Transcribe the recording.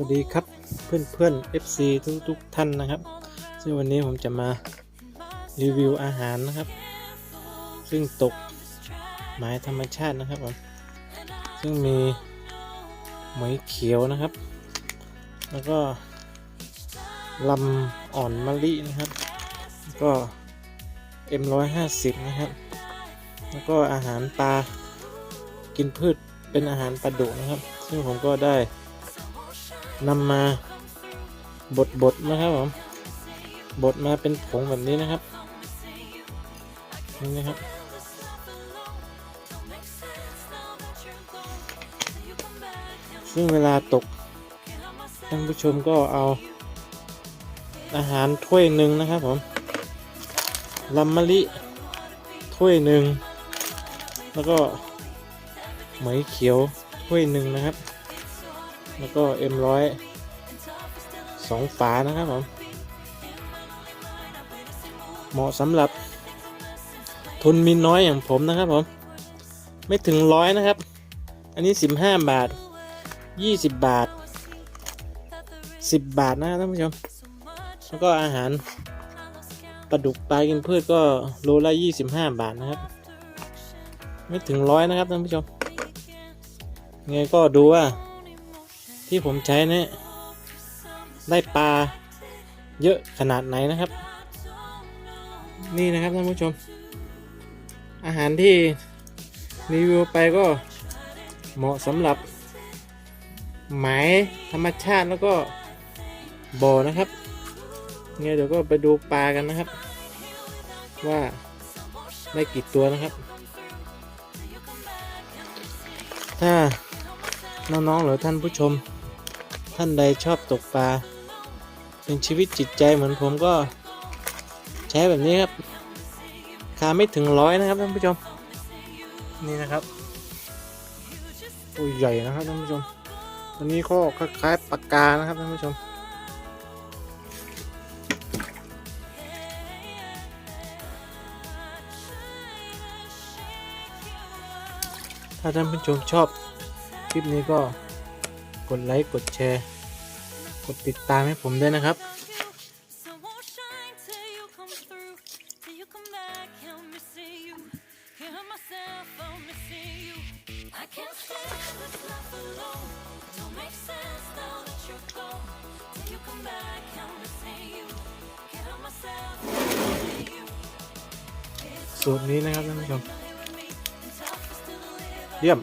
วัสดีครับเพื่อนเพื่อนๆ FC ทุกทุกๆท่านนะครับ ซึ่งวันนี้ผมจะมารีวิวอาหารนะครับ ซึ่งตกหมายธรรมชาตินะครับผมซึ่งมีหมยเขียวนะครับ แล้วก็ลำอ่อนมะลินะครับแล้วก็ M150 นะครับ แล้วก็อาหารปลากินพืชเป็นอาหารปลาดุนะครับ ซึ่งผมก็ได้ นำมาบดบดๆนะครับผมบดมาเป็นผงแบบนี้นะครับนี่นะครับ ซึ่งเวลาตกท่านผู้ชมก็เอาอาหารถ้วยหนึ่งนะครับผมลำมะลิถ้วยหนึ่งแล้วก็ไหมเขียวถ้วยหนึ่งนะครับ แล้วก็เอ็มร้อยสองฝานะครับผม เหมาะสำหรับ ทุนมีน้อยอย่างผมนะครับผม ไม่ถึงร้อยนะครับ อันนี้สิบห้าบาทยี่สิบบาทสิบบาทนะครับท่านผู้ชม แล้วก็อาหารปลาดุกปลากินพืชก็โลละยี่สิบห้าบาทนะครับ ไม่ถึงร้อยนะครับท่านผู้ชมไงก็ดูว่า ที่ผมใช้เนี่ยได้ปลาเยอะขนาดไหนนะครับ นี่นะครับท่านผู้ชม อาหารที่รีวิวไปก็เหมาะสำหรับหมายธรรมชาติแล้วก็บ่อนะครับเนี่ยเดี๋ยวก็ไปดูปลากันนะครับ ว่าได้กี่ตัวนะครับ ถ้าน้องๆหรือท่านผู้ชม ท่านใดชอบตกปลา เป็นชีวิตจิตใจเหมือนผมก็ใช้แบบนี้ครับคาไม่ถึงร้อยนะครับท่านผู้ชม นี่นะครับตัวใหญ่นะครับท่านผู้ชมอันนี้ก็คล้ายๆปากกานะครับท่านผู้ชมถ้าท่านผู้ชมชอบคลิปนี้ก็ กดไลค์ กดแชร์ กดติดตามให้ผมด้วยนะครับ สูตรนี้นะครับท่านผู้ชมเยี่ยม